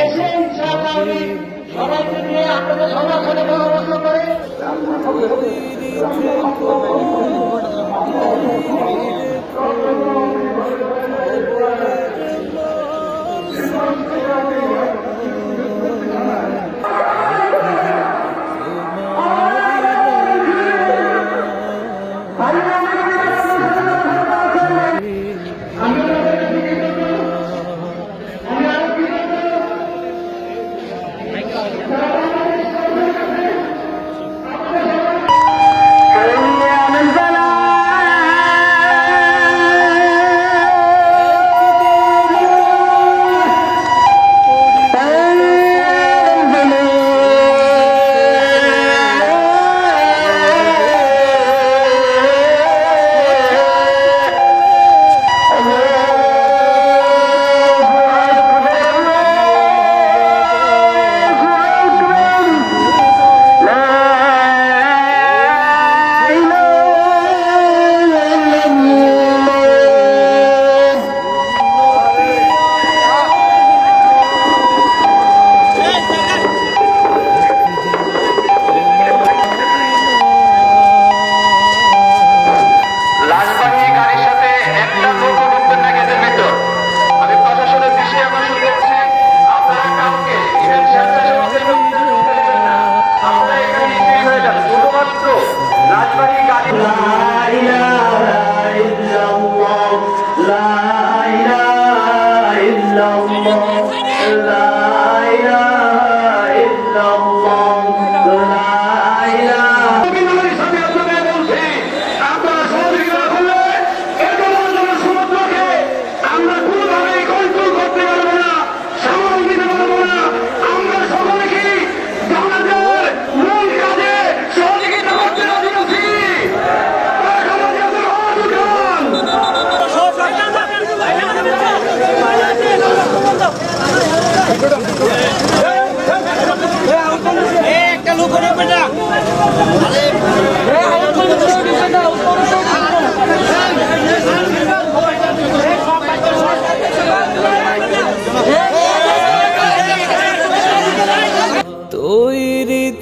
এসে ইনশাআল্লাহ উনি সবাইকে নিয়ে আপনাদের সবার সাথে পরামর্শ করে লাশবাহী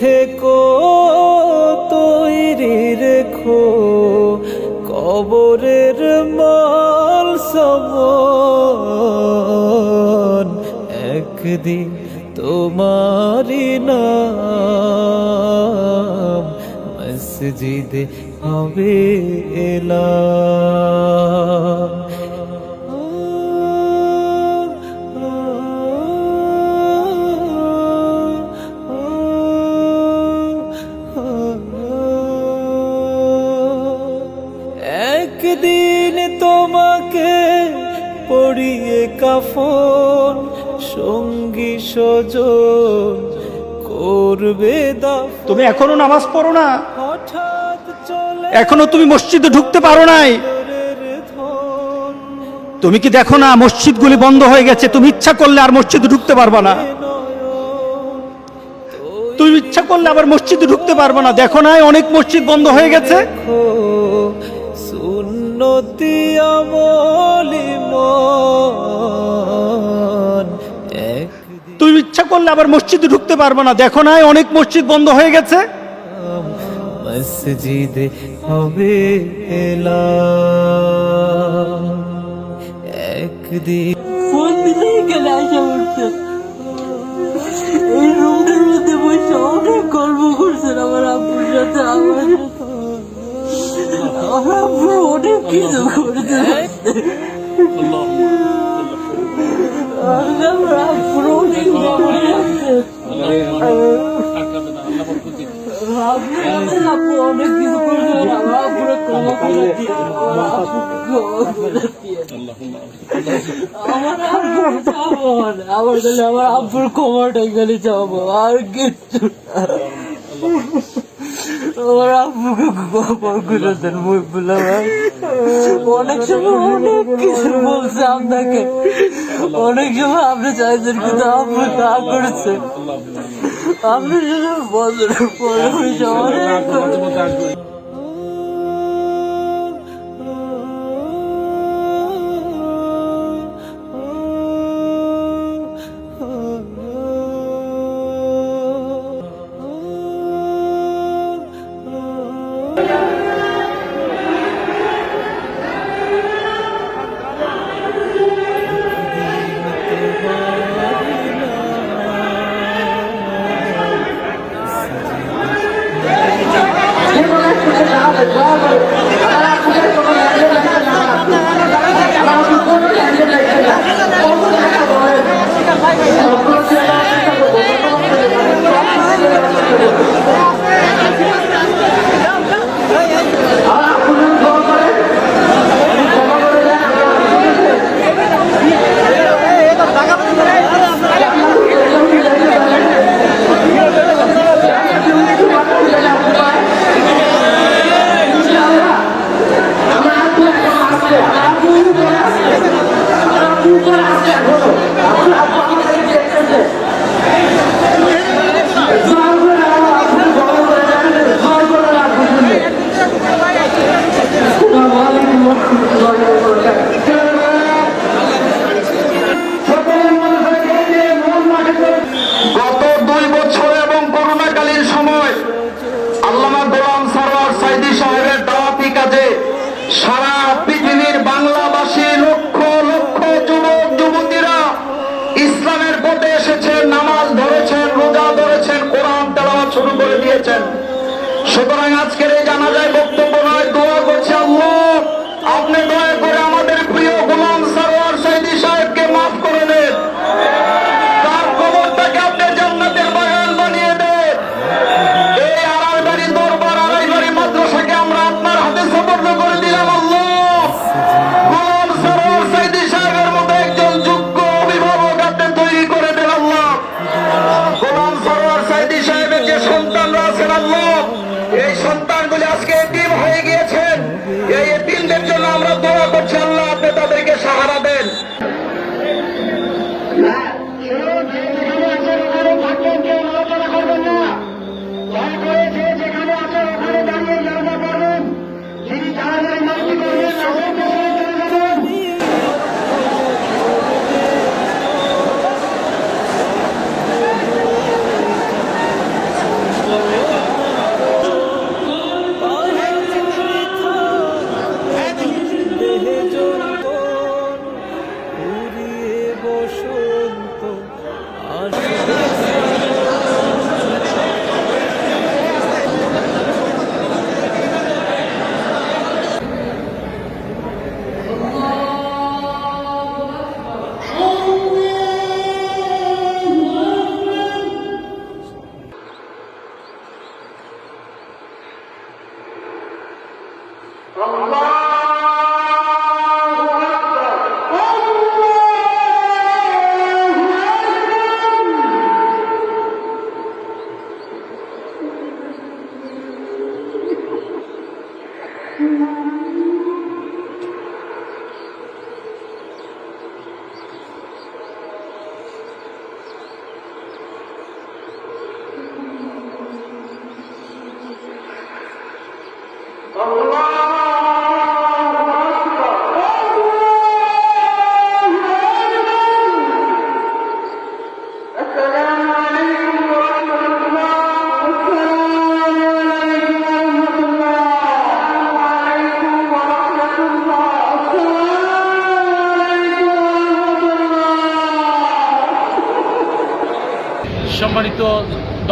থেকো তৈরি রেখো। কবরের মাল সমন একদিন তোমারি নাম মসজিদে হবে এলাম। কাফন সঙ্গী সজন করবে দাফন। তুমি এখনও নামাজ পড়ো না। এখনও তুমি মসজিদে ঢুকতে পারো নাই। তুমি কি দেখো না মসজিদগুলি বন্ধ হয়ে গেছে? তুমি ইচ্ছা করলে আর মসজিদে ঢুকতে পারবা না। তুমি ইচ্ছা করলে আবার মসজিদে ঢুকতে পারবা না। দেখো না অনেক মসজিদ বন্ধ হয়ে গেছে। সুন্নতি আমলি তুমি ইচ্ছা করলে আবার মসজিদে ঢুকতে পারবা না। দেখো না অনেক মসজিদ বন্ধ হয়ে গেছে। মসজিদে হবে একদিন এই রুমটার মধ্যে বসে অনেক গল্প করছেন আমার আব্বুর সাথে আমার। সাথে। আমার আব্বু অনেক কিছু করছে। আমার আমার আব্বুর। আমার গেলে চাবো আর কিচ্ছু আমার আব্বুকে অনেক সময় অনেক কিছু বলছে আপনাকে। অনেক সময় আপনি চাইছেন কিন্তু আব্বু তা করছে আপনি শুধু বছরের পরে হয়েছে সন্তানগুলি আজকে এটিএম হয়ে গিয়েছেন। এই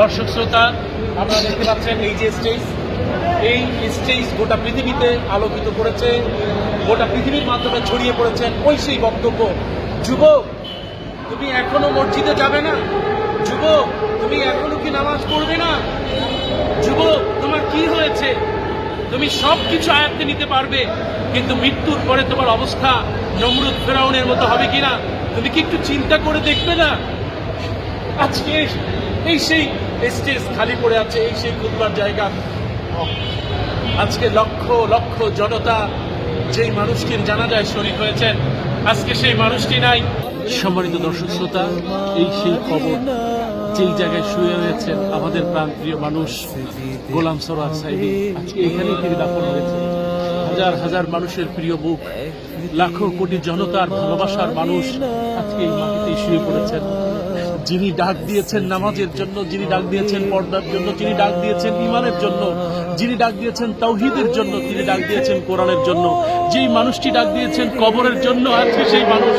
দর্শক শ্রোতা, আপনারা দেখতে পাচ্ছেন এই যে স্টেজ এই স্টেজ গোটা পৃথিবীতে আলোকিত করেছে, গোটা পৃথিবীর মাধ্যমে ছড়িয়ে পড়েছেন ওই সেই বক্তব্য, যুবক, তুমি এখনও মসজিদে যাবে না? যুবক, তুমি এখনও কি নামাজ পড়বে না? যুবক, তোমার কি হয়েছে? তুমি সব কিছু আয়ত্তে নিতে পারবে, কিন্তু মৃত্যুর পরে তোমার অবস্থা নমরুদ ফেরাউনের মতো হবে কিনা? তুমি কি একটু চিন্তা করে দেখবে না? আজকে এই সেই স্টেজ খালি পড়ে আছে এই সেই খুদবার জায়গা। আজকে লক্ষ লক্ষ জনতা যেই মানুষটির জানাজায় শরীক হয়েছেন, আজকে সেই মানুষটি নাই। সম্মানিত দর্শক শ্রোতা, এই সেই খবর যেই জায়গায় শুয়ে রয়েছেন আমাদের প্রাণপ্রিয় মানুষ গোলাম সরোয়ার সাইদি আজকে তিনি দাফন হয়েছেন। হাজার হাজার মানুষের প্রিয় মুখ লাখো কোটি জনতার ভালোবাসার মানুষ আজকে এই মাটিতেই শুয়ে পড়েছেন। যিনি ডাক দিয়েছেন নামাজের জন্য, যিনি ডাক দিয়েছেন পর্দার জন্য, যিনি ডাক দিয়েছেন ইমানের জন্য, যিনি ডাক দিয়েছেন তৌহিদের জন্য, তিনি ডাক দিয়েছেন কোরআনের জন্য। যেই মানুষটি ডাক দিয়েছেন কবরের জন্য, আজকে সেই মানুষ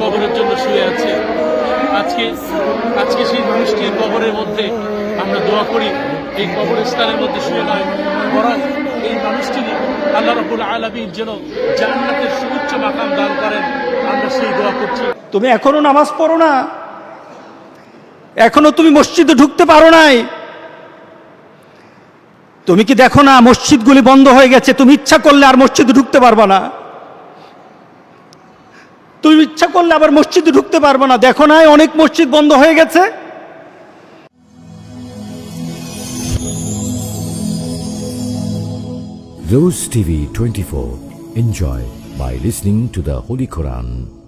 কবরের জন্য শুয়ে আছে। আজকে আজকে সেই মানুষটির কবরের মধ্যে, আমরা দোয়া করি, এই কবরস্থানের মধ্যে শুয়ে নয়, বরং এই মানুষটি আল্লাহ রবুল আলমীর যেন জান্নাতের সুউচ্চ মাকাম দান করেন, আমরা সেই দোয়া করছি। তুমি এখনও নামাজ পড়ো না? এখনও তুমি মসজিদে ঢুকতে পারো নাই। তুমি কি দেখো না মসজিদগুলি বন্ধ হয়ে গেছে? তুমি ইচ্ছা করলে আর মসজিদে ঢুকতে পারবা না। তুমি ইচ্ছা করলে আবার মসজিদে ঢুকতে পারব না। দেখো না অনেক মসজিদ বন্ধ হয়ে গেছে। Rose TV 24. Enjoy by listening to the Holy Quran.